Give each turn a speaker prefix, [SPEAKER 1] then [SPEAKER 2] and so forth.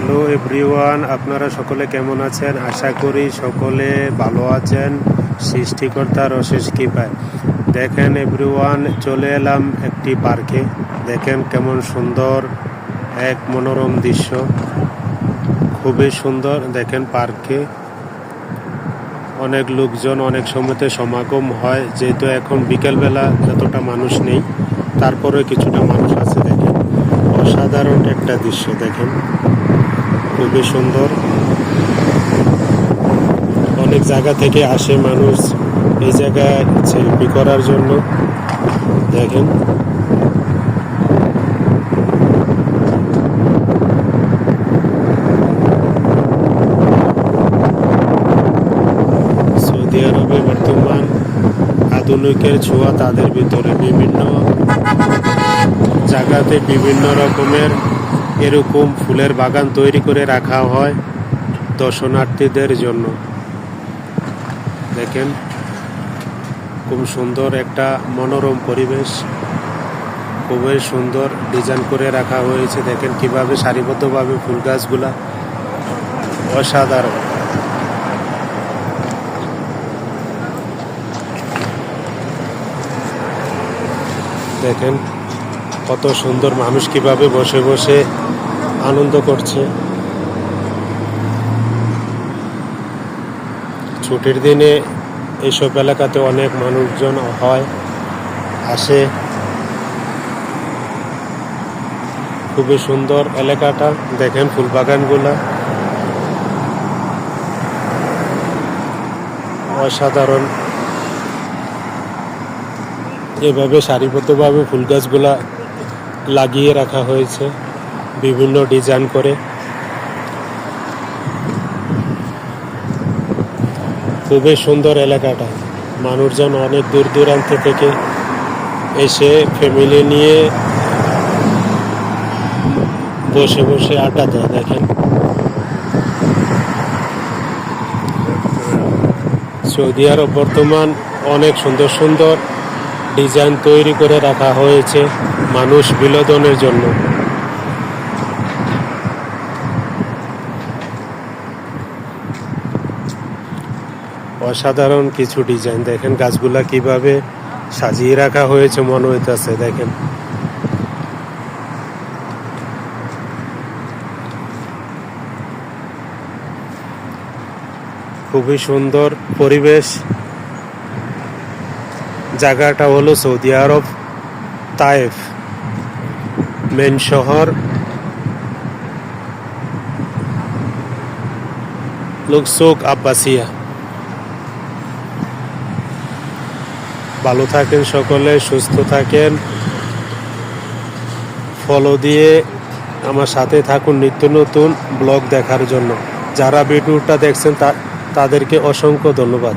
[SPEAKER 1] Hello everyone, আপনারা সকলে কেমন আছেন? আশা করি সকলে ভালো আছেন। সৃষ্টিকর্তার অশেষ কৃপায়। দেখেন এভরিওয়ান, চলে এলাম একটি পার্কে। দেখেন কেমন সুন্দর এক মনোরম দৃশ্য। খুবই সুন্দর, দেখেন পার্কে অনেক লোকজন, অনেক সময়তে সমাগম হয়। যেহেতু এখন বিকেলবেলা যতটা মানুষ নেই তারপরে কিছুটা মানুষ আছে, দেখেন। অসাধারণ একটা দৃশ্য, দেখেন। খুবই সুন্দর। অনেক জায়গা থেকে আসে মানুষ এই জায়গায় সেলফি করার জন্য। দেখেন। সৌদি আরবে বর্তমান আধুনিকের ছোঁয়া তাদের ভিতরে বিভিন্ন জায়গাতে বিভিন্ন রকমের এরকম ফুলের বাগান তৈরি করে রাখা হয় দর্শনার্থীদের জন্য। দেখেন খুব সুন্দর একটা মনোরম পরিবেশ। খুবই সুন্দর ডিজাইন করে রাখা হয়েছে। দেখেন কীভাবে সারিবদ্ধভাবে ফুল গাছগুলা অসাধারণ। দেখেন কত সুন্দর মানুষ কীভাবে বসে বসে আনন্দ করছে। ছুটির দিনে এইসব এলাকাতে অনেক মানুষজন হয়, আসে। খুবই সুন্দর এলাকাটা, দেখেন ফুলবাগানগুলা। অসাধারণ। এভাবে সারিবদ্ধভাবে ফুল গাছগুলা লাগিয়ে রাখা হয়েছে, বিভিন্ন ডিজাইন করে। খুবই সুন্দর এলাকাটা। মানুষজন অনেক দূর দূরান্ত থেকে এসে ফ্যামিলি নিয়ে বসে বসে আড্ডা দেয়, দেখেন। সৌদি আরব বর্তমান অনেক সুন্দর সুন্দর ডিজাইন তৈরি করে রাখা হয়েছে মানুষ বিনোদনের জন্য। অসাধারণ কিছু ডিজাইন। দেখেন গাছগুলা কীভাবে সাজিয়ে রাখা হয়েছে, মনে হইতেছে, দেখেন। খুবই সুন্দর পরিবেশ। জায়গাটা হলো সৌদি আরব, তায়েফ, মেন শহর। লুকসুক আব্বাসিয়া। ভালো থাকেন সকলে, সুস্থ থাকেন। ফলো দিয়ে আমার সাথে থাকুন নিত্য নতুন ব্লগ দেখার জন্য। যারা ভিডিওটা দেখছেন তাদেরকে অসংখ্য ধন্যবাদ।